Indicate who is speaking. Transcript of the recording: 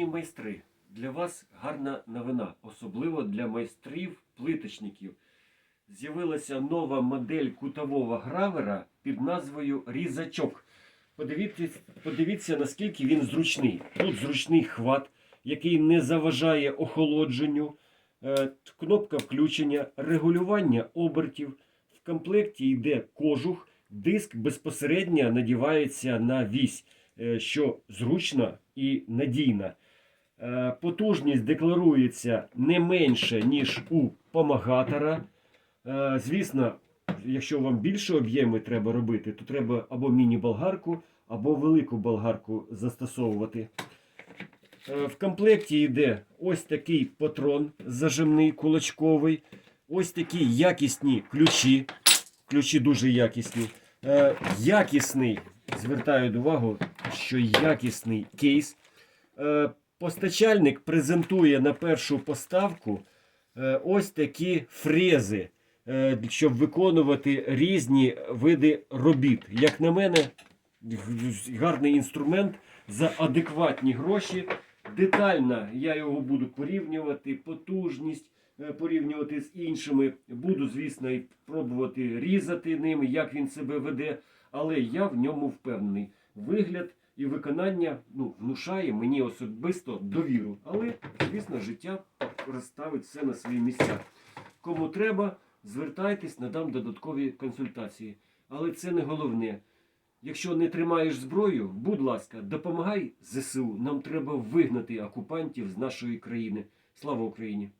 Speaker 1: Майстри, для вас гарна новина, особливо для майстрів плиточників. З'явилася нова модель кутового гравера під назвою Різачок. Подивіться, подивіться, наскільки він зручний. Тут зручний хват, який не заважає охолодженню, е, кнопка включення, регулювання обертів. В комплекті йде кожух, диск безпосередньо надівається на вісь, що зручно і надійно. Е, Потужність декларується не менше, ніж у помагатора. Е, Звісно, якщо вам більше об'єми треба робити, то треба або міні-болгарку, або велику болгарку застосовувати. Е, В комплекті йде ось такий патрон зажимний кулачковий, ось такі якісні ключі. Ключі дуже якісні. Е, Якісний, звертаю увагу, що якісний кейс. Е, Постачальник презентує на першу поставку е, ось такі фрези, е, щоб виконувати різні види робіт. Як на мене, гарний інструмент за адекватні гроші. Детально я його буду порівнювати, потужність порівнювати з іншими. Буду, звісно, і пробувати різати ним, як він себе веде, але я в ньому впевнений. Вигляд і виконання ну, внушає мені особисто довіру. Але, звісно, життя розставить все на свої місця. Кому треба, звертайтесь, надам додаткові консультації. Але це не головне. Якщо не тримаєш зброю, будь ласка, допомагай ЗСУ. Нам треба вигнати окупантів з нашої країни. Слава Україні!